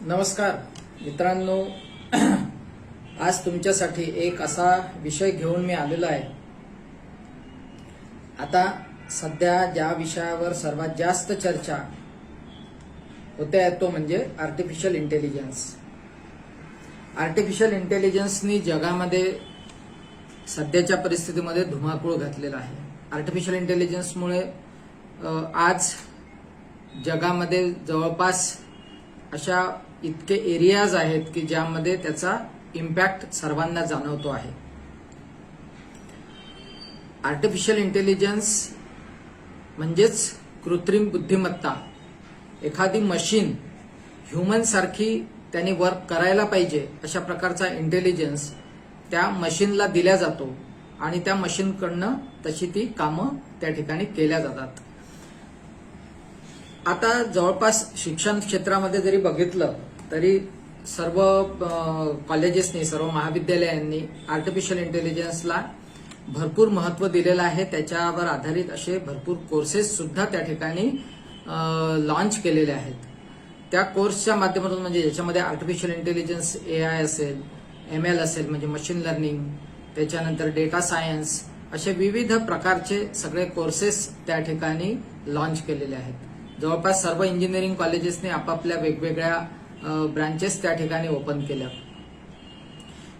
नमस्कार मित्रांनो. आज तुमच्यासाठी एक असा विषय घेऊन मी आलेलो आहे. आता सध्या ज्या विषयावर सर्वात जास्त चर्चा होते आहे तो म्हणजे आर्टिफिशियल इंटेलिजन्स आर्टिफिशियल इंटेलिजन्सनी जगामध्ये सध्याच्या परिस्थितीमध्ये धुमाकूळ घातलेला आहे. आर्टिफिशियल इंटेलिजन्समुळे आज जगामध्ये जवळपास अशा इतके एरियाज आहेत की ज्यामध्ये त्याचा इम्पॅक्ट सर्वांना जाणवतो आहे. आर्टिफिशियल इंटेलिजन्स म्हणजेच कृत्रिम बुद्धिमत्ता. एखादी मशीन ह्युमन सारखी त्यांनी वर्क करायला पाहिजे अशा प्रकारचा इंटेलिजन्स त्या मशीनला दिल्या जातो आणि त्या मशीनकडनं तशी ती कामं त्या ठिकाणी केल्या जातात. आता जवळपास शिक्षण क्षेत्रामध्ये जरी बघितलं तरी सर्व कॉलेजेसनी सर्व महाविद्यालयांनी आर्टिफिशियल इंटेलिजन्सला भरपूर महत्त्व दिलेलं आहे. त्याच्यावर आधारित असे भरपूर कोर्सेस सुद्धा त्या ठिकाणी लॉन्च केलेले आहेत. त्या कोर्सच्या माध्यमातून म्हणजे ज्याच्यामध्ये आर्टिफिशियल इंटेलिजन्स ए आय असेल एम एल असेल म्हणजे मशीन लर्निंग त्याच्यानंतर डेटा सायन्स असे विविध प्रकारचे सगळे कोर्सेस त्या ठिकाणी लॉन्च केलेले आहेत. जवळपास सर्व इंजिनिअरिंग कॉलेजेसने आपापल्या वेगवेगळ्या ब्रांचेस त्या ठिकाणी ओपन केल्या.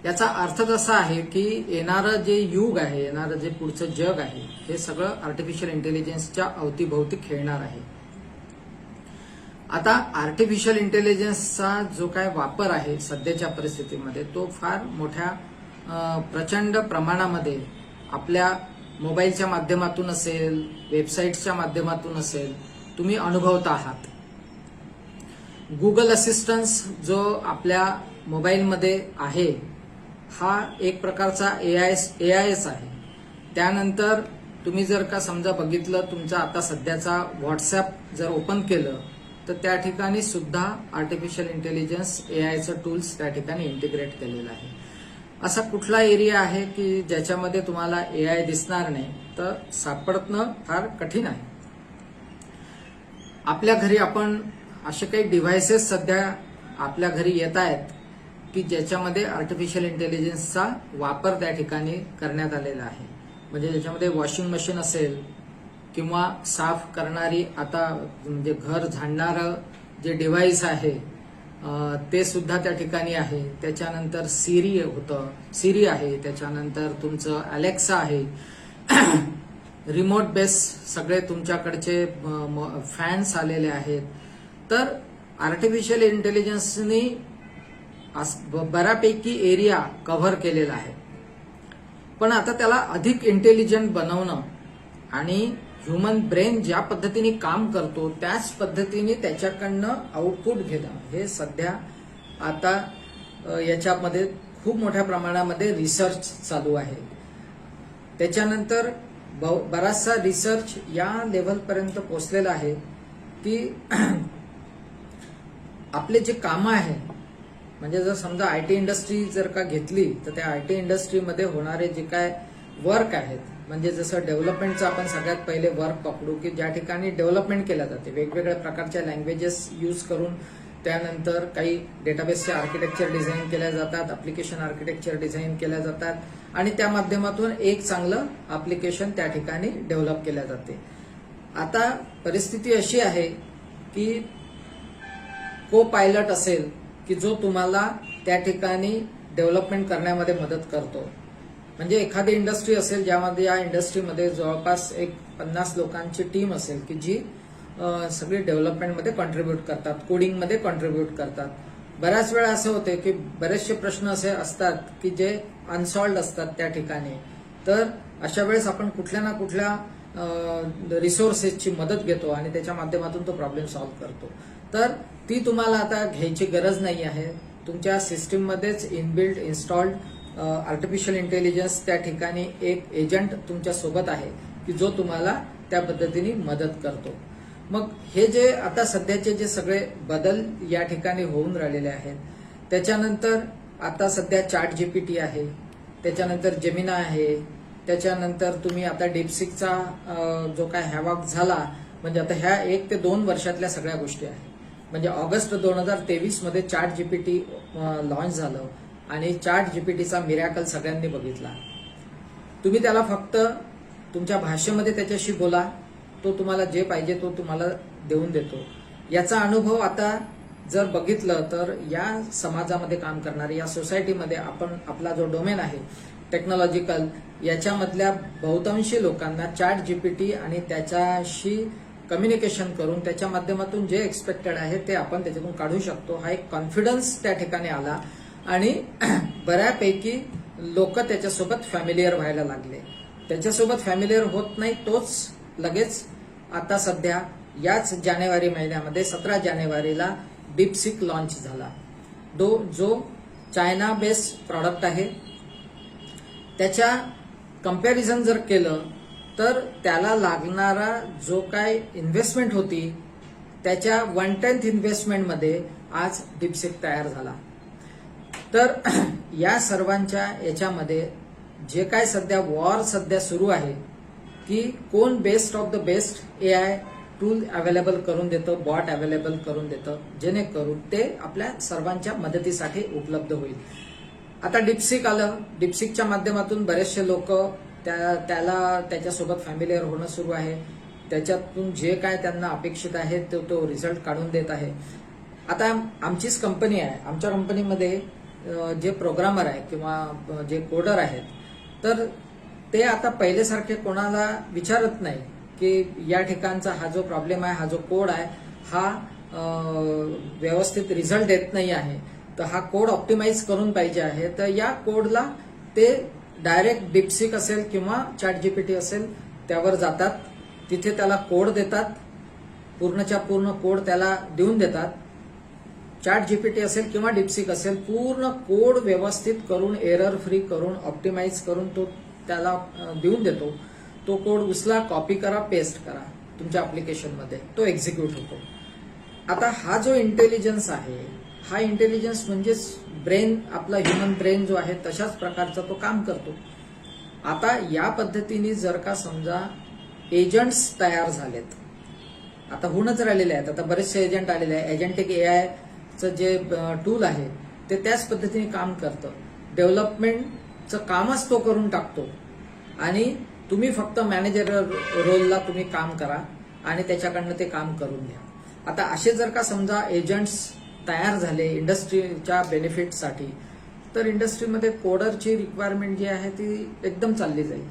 याचा अर्थ असा आहे की येणारं जे युग आहे येणारं जे पुढचं जग आहे हे सगळं आर्टिफिशियल इंटेलिजन्सच्या अवतीभोवती खेळणार आहे. आता आर्टिफिशियल इंटेलिजन्सचा जो काय वापर आहे सध्याच्या परिस्थितीमध्ये तो फार मोठ्या प्रचंड प्रमाणामध्ये आपल्या मोबाईलच्या माध्यमातून असेल वेबसाईट्सच्या माध्यमातून असेल तुम्ही अनुभवत आहात. गुगल असिस्टन्स जो आपल्या मोबाईलमध्ये आहे हा एक प्रकारचा A I A I S आहे. त्यानंतर तुम्ही जर का समजा बघितलं तुमचा आता सध्याचा व्हॉट्सॲप जर ओपन केलं तर त्या ठिकाणी सुद्धा आर्टिफिशियल इंटेलिजन्स ए आयचं टूल्स त्या ठिकाणी इंटिग्रेट केलेलं आहे. असा कुठला एरिया आहे की ज्याच्यामध्ये तुम्हाला ए आय दिसणार नाही तर सापडणं फार कठीण आहे. आपल्या घरी आपण असे काही डिव्हायसेस सध्या आपल्या घरी येत आहेत की ज्याच्यामध्ये आर्टिफिशियल इंटेलिजन्सचा वापर त्या ठिकाणी करण्यात आलेला आहे. म्हणजे ज्याच्यामध्ये वॉशिंग मशीन असेल किंवा साफ करणारी आता म्हणजे घर झाडणारं जे डिव्हाइस आहे ते सुद्धा त्या ठिकाणी आहे. त्याच्यानंतर सिरी होतं. सिरी आहे. त्याच्यानंतर तुमचं अलेक्सा आहे. रिमोट बेस सगळे तुमच्याकडचे फॅन्स आलेले आहेत. तर आर्टिफिशियल इंटेलिजन्सनी ब- बऱ्यापैकी एरिया कव्हर केलेला आहे. पण आता त्याला अधिक इंटेलिजंट बनवणं आणि ह्युमन ब्रेन ज्या पद्धतीने काम करतो त्याच पद्धतीने त्याच्याकडनं आउटपुट घेणं हे सध्या आता याच्यामध्ये खूप मोठ्या प्रमाणामध्ये रिसर्च चालू आहे. त्याच्यानंतर ब- बराचसा रिसर्च या लेवलपर्यंत पोचलेला आहे की आपले जे कामं आहेत म्हणजे जर समजा आय टी इंडस्ट्री जर का घेतली तर त्या आय टी इंडस्ट्रीमध्ये होणारे जे काय वर्क आहेत म्हणजे जसं डेव्हलपमेंटचं आपण सगळ्यात पहिले वर्क पकडू की ज्या ठिकाणी डेव्हलपमेंट केल्या जाते वेगवेगळ्या प्रकारच्या लँग्वेजेस यूज करून त्यानंतर काही डेटाबेसचे आर्किटेक्चर डिझाईन केल्या जातात अप्लिकेशन आर्किटेक्चर डिझाईन केल्या जातात आणि त्या माध्यमातून एक चांगलं अप्लिकेशन त्या ठिकाणी डेव्हलप केल्या जाते. आता परिस्थिती अशी आहे की को पायलट असेल की जो तुम्हाला त्या ठिकाणी डेव्हलपमेंट करण्यामध्ये मदत करतो. म्हणजे एखादी इंडस्ट्री असेल ज्यामध्ये या इंडस्ट्रीमध्ये जवळपास एक पन्नास लोकांची टीम असेल की जी सगळी डेव्हलपमेंटमध्ये कॉन्ट्रीब्युट करतात कोडिंगमध्ये कॉन्ट्रीब्युट करतात. बऱ्याच वेळा असं होते की बरेचसे प्रश्न असे असतात की जे अनसॉल्ड असतात त्या ठिकाणी. तर अशा वेळेस आपण कुठल्या ना कुठल्या रिसोर्सेसची मदत घेतो आणि त्याच्या माध्यमातून तो प्रॉब्लेम सॉल्व्ह करतो. तर ती तुम्हाला आता घ्यायची गरज नाही आहे. तुमच्या सिस्टीममध्येच इनबिल्ड इन्स्टॉल्ड आर्टिफिशियल इंटेलिजन्स त्या ठिकाणी एक एजंट तुमच्यासोबत आहे की जो तुम्हाला त्या पद्धतीने मदत करतो. मग हे जे आता सध्याचे जे सगळे बदल या ठिकाणी होऊन राहिलेले आहेत त्याच्यानंतर आता सध्या चार्ट जीपीटी आहे त्याच्यानंतर जेमिना आहे त्याच्यानंतर तुम्ही आता डिपसिकचा जो काय हॅवॉक झाला म्हणजे आता ह्या एक ते दोन वर्षातल्या सगळ्या गोष्टी आहेत. म्हणजे ऑगस्ट दोन हजार तेवीसमध्ये चार्ट जीपीटी लॉन्च झालं आणि चार्ट जीपीटीचा मिरॅकल सगळ्यांनी बघितला. तुम्ही त्याला फक्त तुमच्या भाषेमध्ये त्याच्याशी बोला तो तुम्हाला जे पाहिजे तो तुम्हाला देऊन देतो. याचा अनुभव आता जर बघितलं तर या समाजामध्ये काम करणारे या सोसायटीमध्ये आपण आपला जो डोमेन आहे टेक्नॉलॉजिकल याच्यामधल्या बहुतांशी लोकांना चॅट जीपीटी आणि त्याच्याशी कम्युनिकेशन करून त्याच्या माध्यमातून जे एक्सपेक्टेड आहे ते आपण त्याच्यातून काढू शकतो. हा एक कॉन्फिडन्स त्या ठिकाणी आला. आणि बऱ्यापैकी लोक त्याच्यासोबत फॅमिलियर व्हायला लागले. त्याच्यासोबत फॅमिलियर होत नाही तोच लगेच आता सध्या याच जानेवारी महिन्यामध्ये सतरा जानेवारीला डीपसिक लॉन्च झाला. दो जो चायना बेस्ड प्रॉडक्ट आहे त्याच्या कंपॅरिझन जर केलं तर त्याला लागणारा जो काय इन्व्हेस्टमेंट होती त्याच्या वन टेन्थ इन्व्हेस्टमेंटमध्ये आज डिपसेक तयार झाला. तर या सर्वांच्या याच्यामध्ये जे काय सध्या वॉर सध्या सुरू आहे की कोण best of the best A I tool available करून देतं बॉट अवेलेबल करून देतं जेणेकरून ते आपल्या सर्वांच्या मदतीसाठी उपलब्ध होईल. आता डिप्सिक आलं. डिप्सिकच्या माध्यमातून बरेचसे लोक त्या त्याला त्याच्यासोबत फॅमिलियर होणं सुरू आहे. त्याच्यातून जे काय त्यांना अपेक्षित आहे तो तो रिझल्ट काढून देत आहे. आता आमचीच कंपनी आहे. आमच्या कंपनीमध्ये जे प्रोग्रामर आहे किंवा जे कोडर आहेत तर ते आता पहिलेसारखे कोणाला विचारत नाही की या ठिकाणचा हा जो प्रॉब्लेम आहे हा जो कोड आहे हा व्यवस्थित रिझल्ट देत नाही आहे. तर हा कोड ऑप्टिमाइज करून पाहिजे आहे. तर या कोडला ते डायरेक्ट डिप्सिक असेल किंवा चॅट जीपीटी असेल त्यावर जातात. तिथे त्याला कोड देतात. पूर्णच्या पूर्ण कोड त्याला देऊन देतात. चॅट जीपीटी असेल किंवा डिप्सिक असेल पूर्ण कोड व्यवस्थित करून एरर फ्री करून ऑप्टिमाइज करून तो त्याला देऊन देतो. तो कोड उचला कॉपी करा पेस्ट करा तुमच्या अप्लिकेशनमध्ये तो एक्झिक्यूट होतो. आता हा जो इंटेलिजन्स आहे हा इंटेलिजन्स म्हणजेच ब्रेन आपला ह्युमन ब्रेन जो आहे तशाच प्रकारचा तो काम करतो. आता या पद्धतीने जर का समजा एजंट्स तयार झालेत आता होऊनच राहिलेले आहेत आता बरेचसे एजंट आलेले आहे एजंटिक ए आयचं जे टूल आहे ते त्याच पद्धतीने काम करतं. डेव्हलपमेंटचं कामच तो करून टाकतो. आणि तुम्ही फक्त मॅनेजर रोलला तुम्ही काम करा आणि त्याच्याकडनं ते काम करून घ्या. आता असे जर का समजा एजंट्स तयार झाले इंडस्ट्रीच्या बेनिफिटसाठी तर इंडस्ट्रीमध्ये कोडरची रिक्वायरमेंट जी आहे ती एकदम चालली जाईल.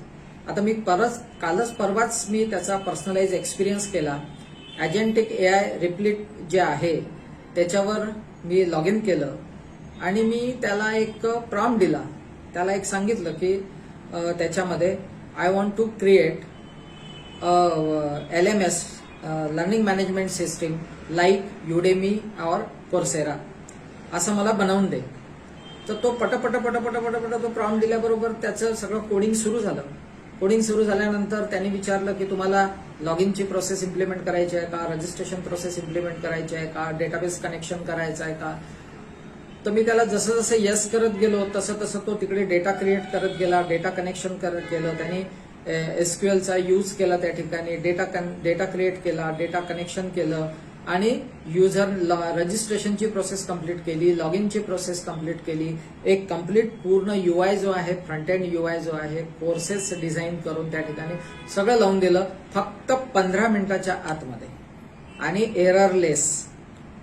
आता मी परत कालच परवाच मी त्याचा पर्सनलाइज एक्सपिरियन्स केला. ॲजेंटिक ए आय रिप्लिट जे आहे त्याच्यावर मी लॉग इन केलं. आणि मी त्याला एक प्रॉम दिला. त्याला एक सांगितलं की त्याच्यामध्ये I want to create L M S learning management system like Udemy और कोर्सेरा असं मला बनवून दे. तर तो पटपट पटपट पटपट तो प्रॉम दिल्याबरोबर त्याचं सगळं कोडिंग सुरू झालं. कोडिंग सुरू झाल्यानंतर त्यांनी विचारलं की तुम्हाला लॉग इनची प्रोसेस इम्प्लिमेंट करायची आहे का? रजिस्ट्रेशन प्रोसेस इम्प्लिमेंट करायची आहे का? डेटाबेस कनेक्शन करायचं आहे का? तर मी त्याला जसं जसं यस करत गेलो तसं तसं तो तिकडे डेटा क्रिएट करत गेला डेटा कनेक्शन करत गेलं. त्यांनी एसक्यूएलचा यूज केला त्या ठिकाणी डेटा डेटा क्रिएट केला डेटा कनेक्शन केलं आणि युजर रजिस्ट्रेशनची प्रोसेस कंप्लीट केली लॉग इनची प्रोसेस कंप्लीट केली. एक कंप्लीट पूर्ण युआय जो आहे फ्रंट एंड युआय जो आहे कोर्सेस डिझाईन करून त्या ठिकाणी सगळं लावून दिलं फक्त पंधरा मिनिटाच्या आतमध्ये. आणि एररलेस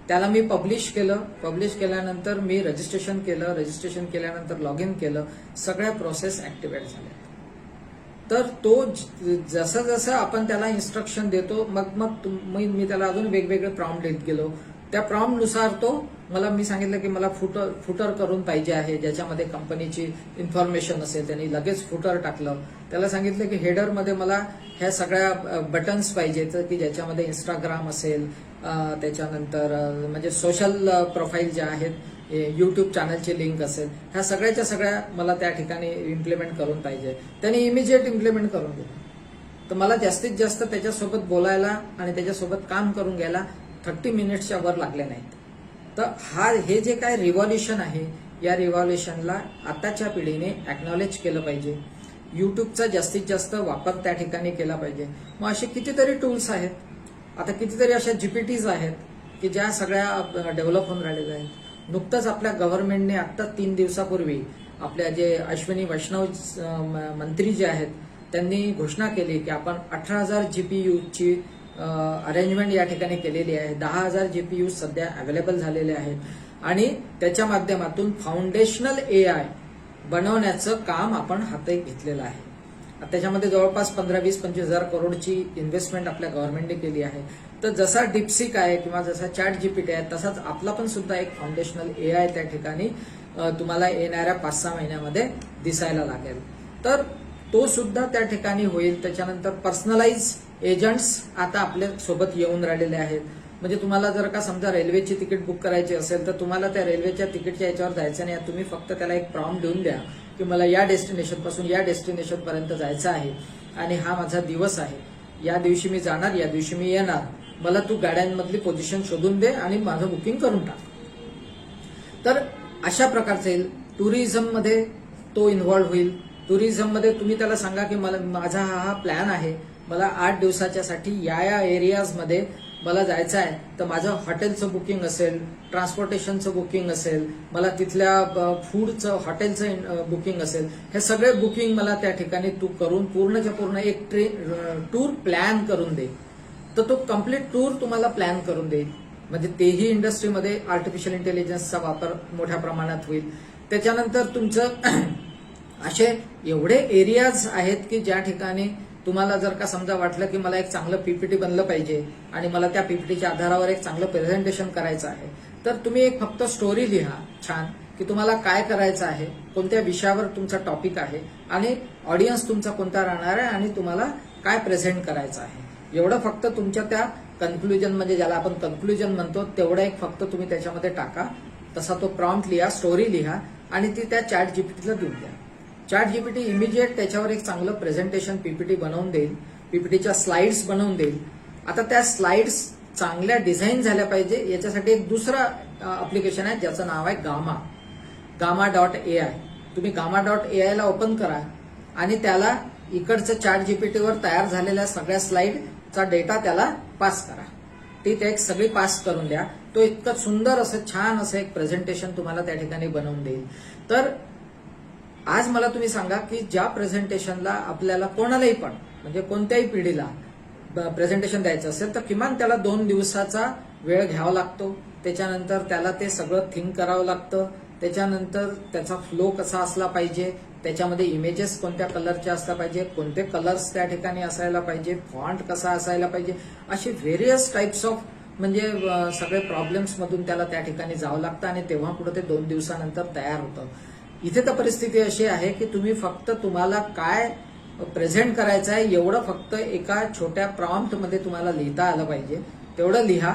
त्याला मी पब्लिश केलं. पब्लिश केल्यानंतर मी रजिस्ट्रेशन केलं. रजिस्ट्रेशन केल्यानंतर लॉग इन केलं. सगळ्या प्रोसेस ऍक्टिव्हेट झाल्या. तर तो ज- जसं जसं आपण त्याला इन्स्ट्रक्शन देतो मग मग मी त्याला अजून वेगवेगळे प्रॉम्प्ट देत गेलो. त्या प्रॉम्प्टनुसार तो मला मी सांगितलं की मला फुटर फुटर करून पाहिजे आहे ज्याच्यामध्ये कंपनीची इन्फॉर्मेशन असेल त्यांनी लगेच फुटर टाकलं. त्याला सांगितलं की हेडरमध्ये मला ह्या सगळ्या बटन्स पाहिजेत की ज्याच्यामध्ये इंस्टाग्राम असेल त्याच्यानंतर म्हणजे सोशल प्रोफाईल ज्या आहेत यूट्यूब चॅनलची लिंक असेल ह्या सगळ्याच्या सगळ्या मला त्या ठिकाणी इम्प्लिमेंट करून पाहिजे. त्यांनी इमिजिएट इम्प्लिमेंट करून दिलं. तर मला जास्तीत जास्त त्याच्यासोबत बोलायला आणि त्याच्यासोबत काम करून घ्यायला थर्टी मिनिट्सच्या वर लागले नाहीत. तर हा हे जे काय रिव्हॉल्युशन आहे या रिव्हॉल्युशनला आताच्या पिढीने अॅक्नॉलेज केलं पाहिजे. युट्यूबचा जास्तीत जास्त वापर त्या ठिकाणी केला पाहिजे. मग असे कितीतरी टूल्स आहेत. आता कितीतरी अशा जीपीटीज आहेत की ज्या सगळ्या डेव्हलप होऊन राहिलेल्या आहेत. नुकतंच आपल्या गव्हर्नमेंटने आत्ता तीन दिवसापूर्वी आपल्या जे अश्विनी वैष्णव मंत्री जे आहेत त्यांनी घोषणा केली की आपण अठरा हजार जीपीयूची अरेंजमेंट या ठिकाणी केलेली आहे. दहा हजार जीपीयू सध्या अवेलेबल झालेले आहेत. आणि त्याच्या माध्यमातून फाउंडेशनल ए आय बनवण्याचं काम आपण हाती घेतलेलं आहे. त्याच्यामध्ये जवळपास पंधरा वीस पंचवीस हजार करोडची इन्व्हेस्टमेंट आपल्या गव्हर्नमेंटने केली आहे. तर जसा डिप्सिक आहे किंवा जसा चॅट जीपीटी आहे तसाच आपला पण सुद्धा एक फाउंडेशनल ए आय त्या ठिकाणी तुम्हाला येणाऱ्या पाच सहा महिन्यामध्ये दिसायला लागेल. तर तो सुद्धा त्या ठिकाणी होईल. त्याच्यानंतर पर्सनलाइज एजंट्स आता आपल्यासोबत येऊन राहिलेले आहेत. म्हणजे तुम्हाला जर का समजा रेल्वेची तिकीट बुक करायची असेल तर तुम्हाला त्या रेल्वेच्या तिकीटच्या याच्यावर जायचं नाही. तुम्ही फक्त त्याला एक प्रॉम देऊन द्या की मला या डेस्टिनेशनपासून या डेस्टिनेशन पर्यंत जायचं आहे आणि हा माझा दिवस आहे. या दिवशी मी जाणार या दिवशी मी येणार. मला तू गाड्यांमधली पोझिशन शोधून दे आणि माझं बुकिंग करून टाक. तर अशा प्रकारचे येईल. टुरिझममध्ये तो इन्व्हॉल्व्ह होईल. टुरिझममध्ये तुम्ही त्याला सांगा की मला माझा हा हा प्लॅन आहे. मला आठ दिवसाच्यासाठी या या एरियाजमध्ये मला जायचं आहे. तर माझं हॉटेलचं बुकिंग असेल ट्रान्सपोर्टेशनचं बुकिंग असेल मला तिथल्या फूडचं हॉटेलचं बुकिंग असेल. हे सगळे बुकिंग मला त्या ठिकाणी तू करून पूर्णच्या पूर्ण एक ट्रे टूर प्लॅन करून दे. तर तो कंप्लीट टूर तुम्हाला प्लॅन करून देईल. म्हणजे तेही इंडस्ट्रीमध्ये आर्टिफिशियल इंटेलिजन्सचा वापर मोठ्या प्रमाणात होईल. त्याच्यानंतर तुमचं असे एवढे एरियाज आहेत की ज्या ठिकाणी तुम्हाला जर का समजा वाटलं की मला एक चांगलं पीपीटी बनलं पाहिजे आणि मला त्या पीपीटीच्या आधारावर एक चांगलं प्रेझेंटेशन करायचं आहे तर तुम्ही एक फक्त स्टोरी लिहा छान की तुम्हाला काय करायचं आहे कोणत्या विषयावर तुमचा टॉपिक आहे आणि ऑडियन्स तुमचा कोणता राहणार आहे आणि तुम्हाला काय प्रेझेंट करायचं आहे. एवढं फक्त तुमच्या त्या कन्क्लुजन म्हणजे ज्याला आपण कन्क्लुजन म्हणतो तेवढं एक फक्त तुम्ही त्याच्यामध्ये टाका. तसा तो प्रॉम्प्ट लिहा स्टोरी लिहा आणि ती त्या चॅट जीपीटीला देऊन द्या. चॅट जीपीटी इमिजिएट त्याच्यावर एक चांगलं प्रेझेंटेशन पीपीटी बनवून देईल पीपीटीच्या स्लाइड्स बनवून देईल. आता त्या स्लाइड्स चांगल्या डिझाईन झाल्या पाहिजे याच्यासाठी एक दुसरं अप्लिकेशन आहे ज्याचं नाव आहे Gamma Gamma dot A I तुम्ही गामा डॉट ए आयला ओपन करा आणि त्याला इकडचं चॅट जीपीटीवर तयार झालेल्या सगळ्या चा डेटा त्याला पास करा. ती ते एक सगळी पास करून द्या. तो इतकं सुंदर असं छान असं एक प्रेझेंटेशन तुम्हाला त्या ठिकाणी बनवून देईल. तर आज मला तुम्ही सांगा की ज्या प्रेझेंटेशनला आपल्याला कोणालाही पण म्हणजे कोणत्याही पिढीला प्रेझेंटेशन द्यायचं असेल तर किमान त्याला दोन दिवसाचा वेळ घ्यावा लागतो. त्याच्यानंतर त्याला ते सगळं थिंक करावं लागतं. त्याच्यानंतर त्याचा फ्लो कसा असला पाहिजे त्याच्यामध्ये इमेजेस कोणत्या कलरचे असला पाहिजे कोणते कलर्स त्या ठिकाणी असायला पाहिजे फॉन्ट कसा असायला पाहिजे असे व्हेरियस टाईप्स ऑफ म्हणजे सगळे प्रॉब्लेम्स मधून त्याला त्या ठिकाणी जावं लागतं आणि तेव्हा पुढे ते दोन दिवसानंतर तयार होतं. इथे तर परिस्थिती अशी आहे की तुम्ही फक्त तुम्हाला काय प्रेझेंट करायचं आहे एवढं फक्त एका छोट्या प्रॉम्प्टमध्ये तुम्हाला लिहिता आलं पाहिजे. तेवढं लिहा.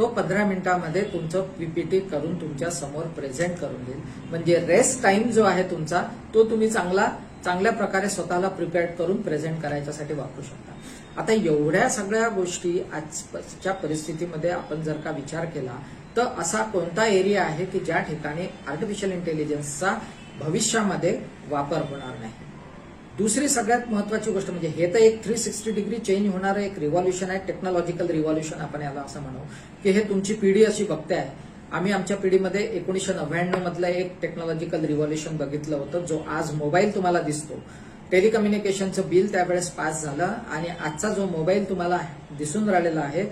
तो पंधरा मिनिटामध्ये तुमचं पीपीटी करून तुमच्यासमोर प्रेझेंट करून देईल. म्हणजे रेस्ट टाइम जो आहे तुमचा तो तुम्ही चांगला चांगल्या प्रकारे स्वतःला प्रिपेअर करून प्रेझेंट करायच्यासाठी वापरू शकता. आता एवढ्या सगळ्या गोष्टी आजच्या परिस्थितीमध्ये आपण जर का विचार केला तर असा कोणता एरिया आहे की ज्या ठिकाणी आर्टिफिशियल इंटेलिजन्सचा भविष्यामध्ये वापर होणार नाही? दुसरी सगळ्यात महत्वाची गोष्ट म्हणजे हे तर एक थ्री सिक्स्टी डिग्री चेंज होणारं एक रिव्हॉल्युशन आहे टेक्नॉलॉजिकल रिव्हॉल्युशन आपण याला असं म्हणू. की हे तुमची पिढी अशी बघते आहे आम्ही आमच्या पिढीमध्ये एकोणीसशे नव्याण्णव मधलं एक टेक्नॉलॉजिकल रिव्हॉल्युशन बघितलं होतं जो आज मोबाईल तुम्हाला दिसतो. टेलिकम्युनिकेशनचं बिल त्यावेळेस पास झालं आणि आजचा जो मोबाईल तुम्हाला दिसून राहिलेला आहे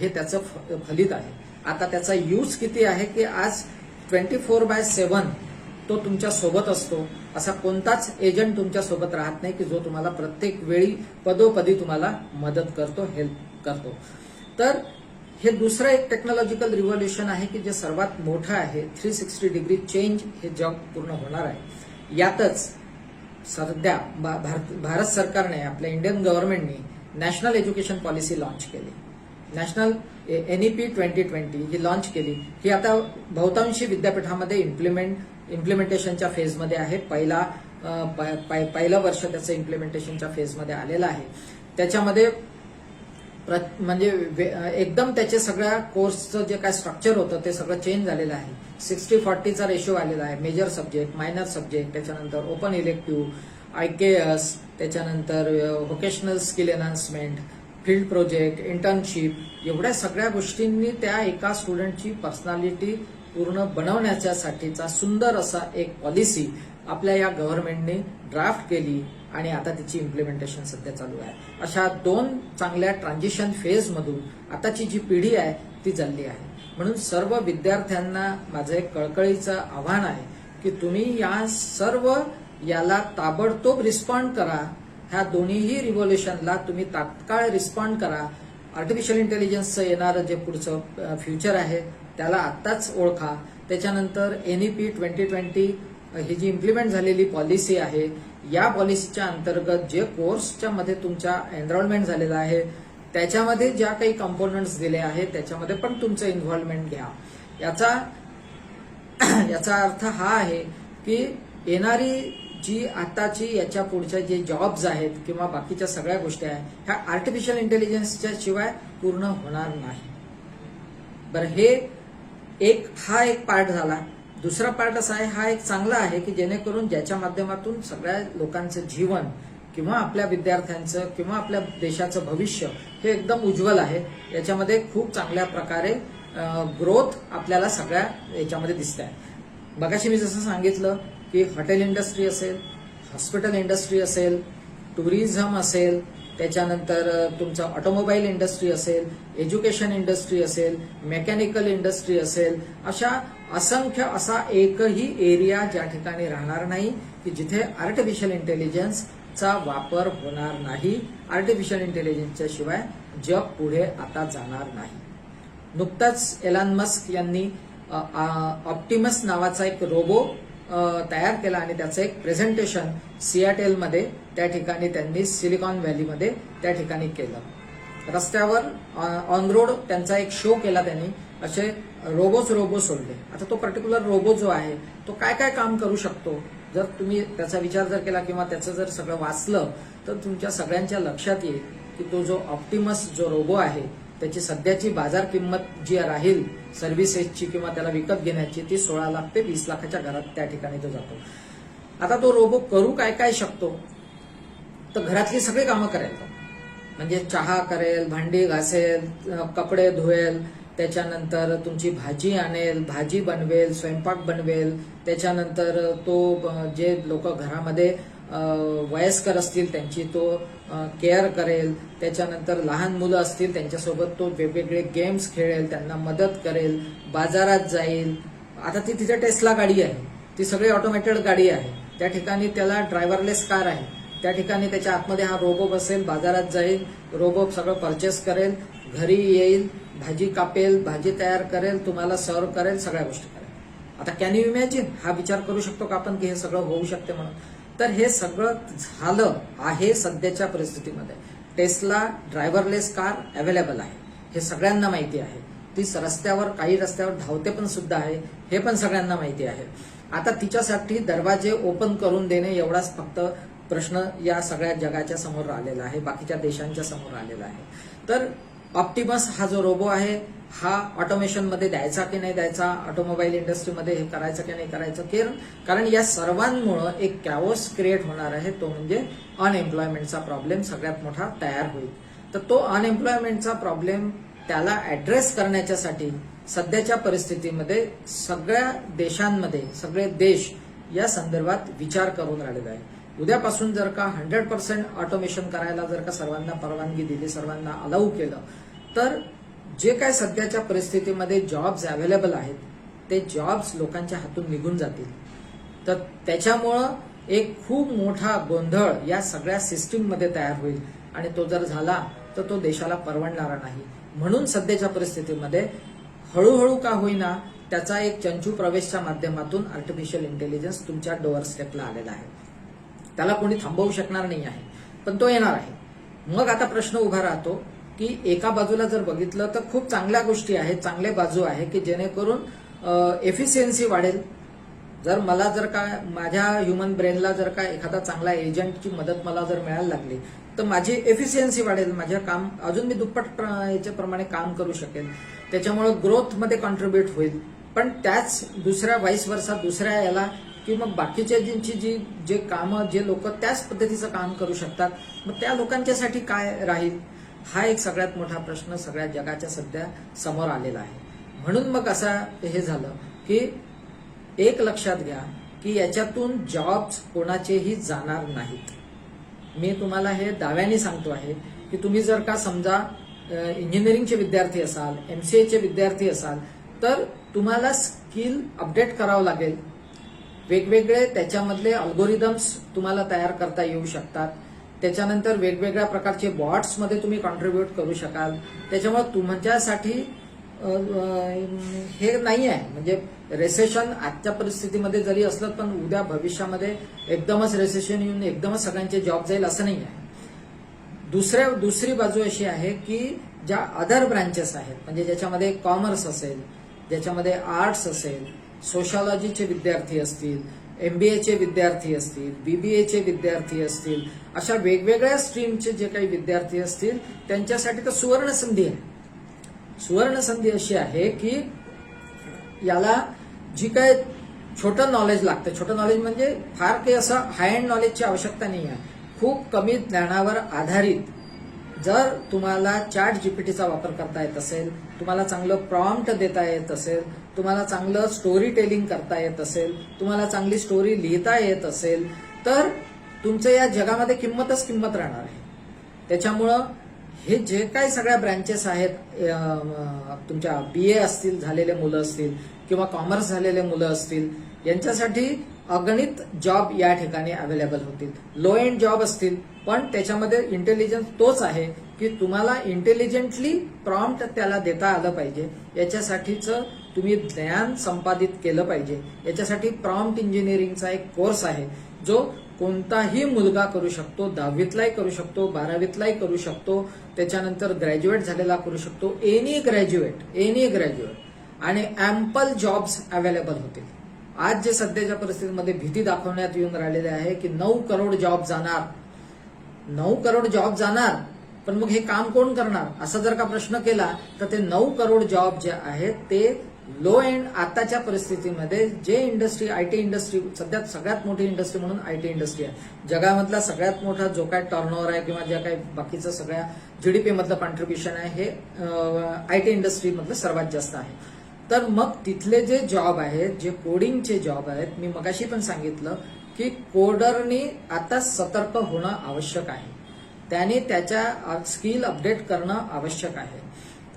हे त्याचं फ- फलित आहे. आता त्याचा यूज किती आहे की आज ट्वेंटी फोर बाय सेव्हन तो तुमच्यासोबत असतो असा कोणताच एजंट तुमच्यासोबत राहत नाही की जो तुम्हाला प्रत्येक वेळी पदोपदी तुम्हाला मदत करतो हेल्प करतो. तर हे दुसरं एक टेक्नॉलॉजिकल रिव्हॉल्युशन आहे की जे सर्वात मोठं आहे. थ्री सिक्स्टी डिग्री चेंज हे जग पूर्ण होणार आहे. यातच सध्या भा- भारत भारत सरकारने आपल्या इंडियन गव्हर्नमेंटने नॅशनल एज्युकेशन पॉलिसी लॉन्च केली. नॅशनल एनईपी ट्वेंटी ट्वेंटी ही लॉन्च केली. ही आता बहुतांशी विद्यापीठामध्ये इम्प्लिमेंट इम्प्लिमेंटेशनच्या फेजमध्ये आहे. पहिला प- पहिलं वर्ष त्याचं इम्प्लिमेंटेशनच्या फेजमध्ये आलेलं आहे. त्याच्यामध्ये प्र- म्हणजे वे- एकदम त्याचे सगळ्या कोर्सचं जे काय स्ट्रक्चर होतं ते सगळं चेंज झालेलं आहे. सिक्स्टी फॉर्टीचा रेशो आलेला आहे. मेजर सब्जेक्ट मायनर सब्जेक्ट त्याच्यानंतर open elective I K S त्याच्यानंतर vocational skill enhancement field project internship एवढ्या सगळ्या गोष्टींनी त्या एका स्टुडंटची पर्सनॅलिटी पूर्ण बनवण्याच्यासाठीचा सुंदर असा एक पॉलिसी आपल्या या गव्हर्नमेंटने ड्राफ्ट केली आणि आता तिची इम्प्लिमेंटेशन सध्या चालू आहे. अशा दोन चांगल्या ट्रान्झिशन फेजमधून आताची जी पिढी आहे ती चालली आहे. म्हणून सर्व विद्यार्थ्यांना माझं एक कळकळीचं आव्हान आहे की तुम्ही या सर्व याला ताबडतोब रिस्पॉन्ड करा ह्या दोन्हीही रिव्होल्युशनला तुम्ही तात्काळ रिस्पॉन्ड करा. आर्टिफिशियल इंटेलिजन्सचं येणारं जे पुढचं फ्युचर आहे त्याला आत्ताच ओळखा. त्याच्यानंतर एनईपी ट्वेंटी ट्वेंटी ही जी इम्प्लिमेंट झालेली पॉलिसी आहे या पॉलिसीच्या अंतर्गत जे कोर्सच्या मध्ये तुमचा एनरोलमेंट झालेला आहे त्याच्यामध्ये ज्या काही कंपोनंट्स दिले आहेत त्याच्यामध्ये पण तुमचं इन्व्हॉल्वमेंट घ्या. याचा याचा अर्थ हा आहे की येणारी जी आताची याच्या पुढच्या जे जॉब्स आहेत किंवा बाकीच्या सगळ्या गोष्टी आहेत ह्या आर्टिफिशियल इंटेलिजन्सच्या शिवाय पूर्ण होणार नाही. बरं हे एक हा एक पार्ट झाला. दुसरा पार्ट असा आहे हा एक चांगला आहे की जेणेकरून ज्याच्या माध्यमातून सगळ्या लोकांचं जीवन किंवा आपल्या विद्यार्थ्यांचं किंवा आपल्या देशाचं भविष्य हे एकदम उज्ज्वल आहे. याच्यामध्ये खूप चांगल्या प्रकारे ग्रोथ आपल्याला सगळ्या याच्यामध्ये दिसत आहे मगाशी मी जसं सांगितलं की हॉटेल इंडस्ट्री असेल हॉस्पिटल इंडस्ट्री असेल टुरिझम असेल त्याच्यानंतर तुमचं ऑटोमोबाईल इंडस्ट्री असेल एज्युकेशन इंडस्ट्री असेल मेकॅनिकल इंडस्ट्री असेल अशा असंख्य असा एकही एरिया ज्या ठिकाणी राहणार नाही की जिथे आर्टिफिशियल इंटेलिजन्सचा वापर होणार नाही. आर्टिफिशियल इंटेलिजन्सच्या शिवाय जग पुढे आता जाणार नाही. नुकताच एलान मस्क यांनी ऑप्टिमस नावाचा एक रोबो तयार केला आणि त्याचं एक प्रेझेंटेशन सियाटेलमध्ये त्या ठिकाणी त्यांनी सिलिकॉन व्हॅलीमध्ये त्या ठिकाणी केलं. रस्त्यावर ऑन रोड त्यांचा एक शो केला त्यांनी. असे रोबोच रोबो सोडले. आता तो पर्टिक्युलर रोबो जो आहे तो काय काय काम करू शकतो? जर तुम्ही त्याचा विचार जर केला किंवा त्याचं जर सगळं वाचलं तर तुमच्या सगळ्यांच्या लक्षात येईल की तो जो ऑप्टिमस जो रोबो आहे त्याची सध्याची बाजार किंमत जी राहील सर्व्हिसेसची किंवा त्याला विकत घेण्याची ती सोळा लाख ते वीस लाखाच्या घरात त्या ठिकाणी तो जातो. आता तो रोबो करू काय काय शकतो? तर घरातली सगळी कामं करेल म्हणजे चहा करेल भांडी घासेल कपडे धुवेल त्याच्यानंतर तुमची भाजी आणेल भाजी बनवेल स्वयंपाक बनवेल त्याच्यानंतर तो जे लोक घरामध्ये वयस्कर असतील त्यांची तो केअर करेल. त्याच्यानंतर लहान मुलं असतील त्यांच्यासोबत तो वेगवेगळे गेम्स खेळेल त्यांना मदत करेल बाजारात जाईल. आता ती तिथे टेस्ला गाडी आहे. ती सगळी ऑटोमॅटेड गाडी आहे. त्या ठिकाणी त्याला ड्रायव्हरलेस कार आहे. त्या ठिकाणी त्याच्या आतमध्ये हा रोबो बसेल बाजारात जाईल. रोबो सगळं परचेस करेल. घरी येईल भाजी कापेल भाजी तयार करेल तुम्हाला सर्व करेल सगळ्या गोष्टी करेल. आता कॅन यू इमॅजिन हा विचार करू शकतो का आपण की हे सगळं होऊ शकते म्हणून? तर हे सगळं झालं आहे सध्याच्या परिस्थितीमध्ये. टेस्ला ड्रायव्हरलेस कार अवेलेबल आहे. हे सगळ्यांना माहिती आहे. ती रस्त्यावर काही रस्त्यावर धावते पण सुद्धा आहे. हे पण सगळ्यांना माहिती आहे. आता तिच्यासाठी दरवाजे ओपन करून देणे एवढाच फक्त प्रश्न या सगळ्या जगाच्या समोर आलेला आहे बाकीच्या देशांच्या समोर आलेला आहे. तर ऑप्टिमस हा जो रोबो आहे हा ऑटोमेशनमध्ये द्यायचा की नाही द्यायचा ऑटोमोबाईल इंडस्ट्रीमध्ये हे करायचं की नाही करायचं कारण या सर्वांमुळं एक कॅवोस क्रिएट होणार आहे तो म्हणजे अनएम्प्लॉयमेंटचा प्रॉब्लेम सगळ्यात मोठा तयार होईल. तर तो अनएम्प्लॉयमेंटचा प्रॉब्लेम त्याला ऍड्रेस करण्याच्यासाठी सध्याच्या परिस्थितीमध्ये सगळ्या देशांमध्ये सगळे देश या संदर्भात विचार करून राहिलेला आहे उद्यापासून जर का हंड्रेड पर्सेंट ऑटोमेशन करायला जर का सर्वांना परवानगी दिली सर्वांना अलाऊ केलं तर जे काय सध्याच्या परिस्थितीमध्ये जॉब्स अवेलेबल आहेत ते जॉब्स लोकांच्या हातून निघून जातील. तर त्याच्यामुळं एक खूप मोठा गोंधळ या सगळ्या सिस्टीममध्ये तयार होईल आणि तो जर झाला तर तो देशाला परवडणारा नाही. म्हणून सध्याच्या परिस्थितीमध्ये हळूहळू का होईना त्याचा एक चंचू प्रवेशच्या माध्यमातून आर्टिफिशियल इंटेलिजन्स तुमच्या डोअर स्टेपला आलेला आहे. त्याला कोणी थांबवू शकणार नाही आहे. पण तो येणार आहे. मग आता प्रश्न उभा राहतो की एका बाजूला जर बघितलं तर खूप चांगल्या गोष्टी आहेत चांगले बाजू आहे की जेणेकरून एफिशियन्सी वाढेल. जर मला जर का माझ्या ह्युमन ब्रेनला जर का एखादा चांगला एजंटची मदत मला जर मिळायला लागली तर माझी एफिशियन्सी वाढेल. माझ्या काम अजून मी दुप्पट याच्याप्रमाणे काम करू शकेल. त्याच्यामुळे ग्रोथमध्ये कॉन्ट्रीब्युट होईल. पण त्याच दुसऱ्या वाईस वर्षात दुसऱ्या याला की मग बाकीच्या ज्यांची जी जे कामं जे लोक त्याच पद्धतीचं काम करू शकतात मग त्या लोकांच्यासाठी काय राहील? हा एक सगळ्यात मोठा प्रश्न सगळ्या जगाच्या सध्या समोर आलेला आहे. म्हणून मग असा हे झालं की एक लक्षात घ्या की याच्यातून जॉब्स कोणाचेही जाणार नाहीत. मी तुम्हाला हे दाव्याने सांगतो आहे की तुम्ही जर का समजा इंजिनिअरिंगचे विद्यार्थी असाल एमसीएचे विद्यार्थी असाल तर तुम्हाला स्किल अपडेट करावं लागेल. वेगवेगळे त्याच्यामधले अल्गोरिदम्स तुम्हाला तयार करता येऊ शकतात. त्याच्यानंतर वेगवेगळ्या प्रकारचे बॉट्समध्ये तुम्ही कॉन्ट्रीब्युट करू शकाल. त्याच्यामुळे तुमच्यासाठी हे नाही आहे म्हणजे रेसेशन आजच्या परिस्थितीमध्ये जरी असलं पण उद्या भविष्यामध्ये एकदमच रेसेशन येऊन एकदमच सगळ्यांचे जॉब जाईल असं नाही आहे दुसऱ्या दुसरी बाजू अशी आहे की ज्या अदर ब्रांचेस आहेत म्हणजे ज्याच्यामध्ये कॉमर्स असेल ज्याच्यामध्ये आर्ट्स असेल सोशॉलॉजीचे विद्यार्थी असतील एमबीएचे विद्यार्थी असतील बीबीएचे विद्यार्थी असतील अशा वेगवेगळ्या स्ट्रीमचे जे काही विद्यार्थी असतील त्यांच्यासाठी तर सुवर्ण संधी आहे. सुवर्ण संधी अशी आहे की याला जी काय छोटं नॉलेज लागतं. छोटं नॉलेज म्हणजे फार काही असं हाय अँड नॉलेजची आवश्यकता नाही आहे. खूप कमी ज्ञानावर आधारित जर तुम्हाला चॅट जीपीटीचा वापर करता येत असेल तुम्हाला चांगलं प्रॉम्प्ट देता येत असेल तुम्हाला चांगलं स्टोरी टेलिंग करता येत असेल तुम्हाला चांगली स्टोरी लिहिता येत असेल तर तुमचं या जगामध्ये किंमतच किंमत राहणार आहे. त्याच्यामुळं हे जे काही सगळ्या ब्रँचेस आहेत तुमच्या बी ए असतील झालेले मुलं असतील किंवा कॉमर्स झालेले मुलं असतील यांच्यासाठी अगणित जॉब या ठिकाणी अवेलेबल होतील. लो एंड जॉब असतील पण त्याच्यामध्ये इंटेलिजन्स तोच आहे की तुम्हाला इंटेलिजंटली प्रॉम्प्ट त्याला देता आलं पाहिजे. याच्यासाठीचं तुम्ही ज्ञान संपादित केलं पाहिजे. याच्यासाठी प्रॉम्प्ट इंजिनिअरिंगचा एक कोर्स आहे जो कोणताही मुलगा करू शकतो दहावीतलाही करू शकतो बारावीतलाही करू शकतो त्याच्यानंतर ग्रॅज्युएट झालेला करू शकतो एनी ग्रॅज्युएट एनी ग्रॅज्युएट आणि अँपल जॉब्स अवेलेबल होतील. आज जे सध्याच्या परिस्थितीमध्ये भीती दाखवण्यात येऊन राहिलेले आहे की नऊ करोड जॉब जाणार. नऊ करोड जॉब जाणार पण मग हे काम कोण करणार? असा जर का प्रश्न केला तर ते नऊ करोड जॉब जे आहेत ते लो एंड आताच्या परिस्थितीमध्ये जे इंडस्ट्री आय टी इंडस्ट्री सध्या सगळ्यात मोठी इंडस्ट्री म्हणून आय टी इंडस्ट्री आहे. जगामधला सगळ्यात मोठा जो काय टर्नओव्हर आहे किंवा ज्या काही बाकीचं सगळ्या जीडीपी मधलं कॉन्ट्रीब्युशन आहे हे आय टी इंडस्ट्री मधलं सर्वात जास्त आहे. तर मग तिथले जे जॉब आहेत जे कोडिंगचे जॉब आहेत मी मगाशी पण सांगितलं की कोडरनी आता सतर्क होणं आवश्यक आहे. त्याने त्याच्या स्किल अपडेट करणं आवश्यक आहे.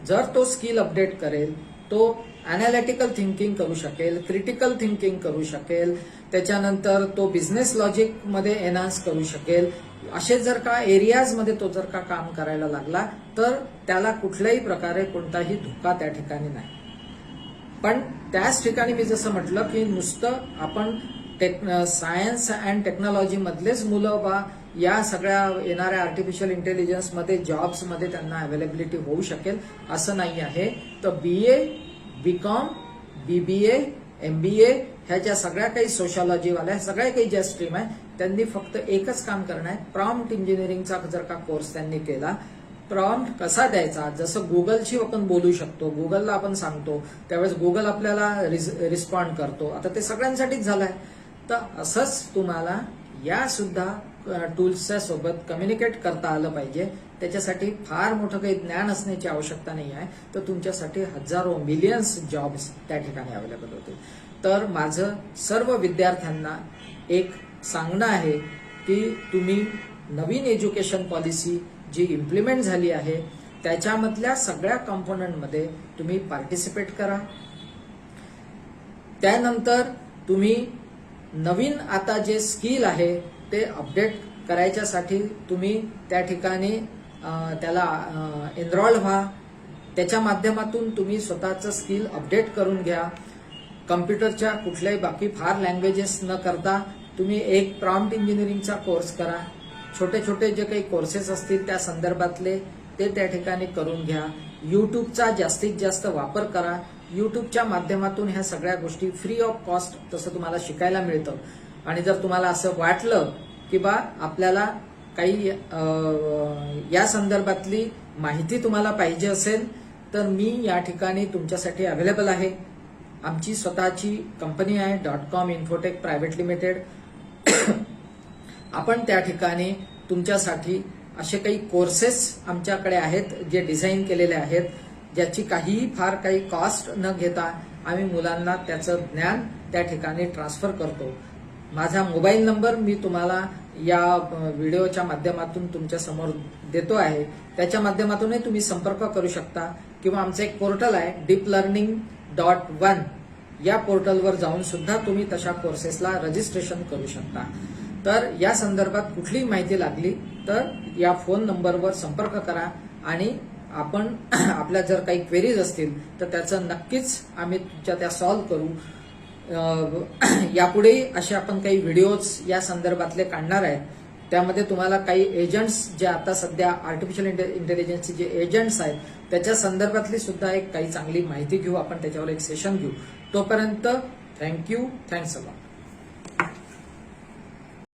जर तो स्किल अपडेट करेल तो अनालिटिकल थिंकिंग करू शकेल क्रिटिकल थिंकिंग करू शकेल त्याच्यानंतर तो बिझनेस लॉजिकमध्ये एनहान्स करू शकेल. असे जर का एरियाजमध्ये तो जर का काम करायला लागला तर त्याला कुठल्याही प्रकारे कोणताही धोका त्या ठिकाणी नाही. पण त्याच ठिकाणी मी जसं म्हटलं की नुसतं आपण टेक् सायन्स अँड टेक्नॉलॉजी मधलेच मुलं बा या सगळ्या येणाऱ्या आर्टिफिशियल इंटेलिजन्समध्ये जॉब्समध्ये त्यांना अवेलेबिलिटी होऊ शकेल असं नाही आहे. तर B A B com BBA MBA ह्या ज्या सगळ्या काही सोशॉलॉजीवाल्या सगळ्या काही ज्या स्ट्रीम आहे त्यांनी फक्त एकच काम करणं आहे. प्रॉम्प्ट इंजिनिअरिंगचा जर का कोर्स त्यांनी केला प्रॉम्प्ट कसा द्यायचा? जसं गुगलशी आपण बोलू शकतो गुगलला आपण सांगतो त्यावेळेस गुगल आपल्याला रिस्पॉन्ड करतो. आता ते सगळ्यांसाठीच झालंय. तर असंच तुम्हाला या सुद्धा टूल्सच्या सोबत कम्युनिकेट करता आलं पाहिजे. त्याच्यासाठी फार मोठं काही ज्ञान असण्याची आवश्यकता नाही आहे. तर तुमच्यासाठी हजारो मिलियन्स जॉब्स त्या ठिकाणी अवेलेबल होते तर माझं सर्व विद्यार्थ्यांना एक सांगणं आहे की तुम्ही नवीन एज्युकेशन पॉलिसी जी इम्प्लिमेंट झाली आहे त्याच्यामधल्या सगळ्या कॉम्पोनंटमध्ये तुम्ही पार्टिसिपेट करा. त्यानंतर तुम्ही नवीन आता जे स्किल आहे ते अपडेट करायच्यासाठी तुम्ही त्या ठिकाणी त्याला एनरोल व्हा. त्याच्या माध्यमातून तुम्ही स्वतःचं स्किल अपडेट करून घ्या. कम्प्युटरच्या कुठल्याही बाकी फार लँग्वेजेस न करता तुम्ही एक प्रॉम्प्ट इंजिनिअरिंगचा कोर्स करा. छोटे छोटे जे काही कोर्सेस असतील त्या संदर्भातले ते त्या ठिकाणी करून घ्या. यूट्यूबचा जास्तीत जास्त वापर करा. यूट्यूबच्या माध्यमातून ह्या सगळ्या गोष्टी फ्री ऑफ कॉस्ट तसं तुम्हाला शिकायला मिळतं. आणि जर तुम्हाला असं वाटलं की बा आपल्याला काही या संदर्भातली माहिती तुम्हाला पाहिजे असेल तर मी या ठिकाणी तुमच्यासाठी अवेलेबल आहे. आमची स्वतःची कंपनी आहे dot com Infotech private limited आपण त्या ठिकाणी तुमच्यासाठी असे काही कोर्सेस आमच्याकडे आहेत जे डिझाईन केलेले आहेत ज्याची काहीही फार काही कॉस्ट न घेता आम्ही मुलांना त्याचं ज्ञान त्या ठिकाणी ट्रान्सफर करतो. माझा मोबाईल नंबर मी तुम्हाला या व्हिडिओच्या माध्यमातून तुमच्यासमोर देतो आहे. त्याच्या माध्यमातूनही तुम्ही संपर्क करू शकता किंवा आमचं एक पोर्टल आहे डीप लर्निंग डॉट वन या पोर्टलवर जाऊन सुद्धा तुम्ही तशा कोर्सेसला रजिस्ट्रेशन करू शकता. तर या संदर्भात कुठलीही माहिती लागली तर या फोन नंबरवर संपर्क करा आणि आपण आपल्या जर काही क्वेरीज असतील तर त्याचं नक्कीच आम्ही तुमच्या त्या सॉल्व्ह करू. यापुढेही असे आपण काही व्हिडिओज या संदर्भातले काढणार आहे. त्यामध्ये तुम्हाला काही एजंट्स जे आता सध्या आर्टिफिशियल इंटेलिजन्सचे जे एजंट्स आहेत त्याच्या संदर्भातली सुद्धा एक काही चांगली माहिती घेऊ आपण त्याच्यावर एक सेशन घेऊ. तोपर्यंत थँक्यू थँक्स अ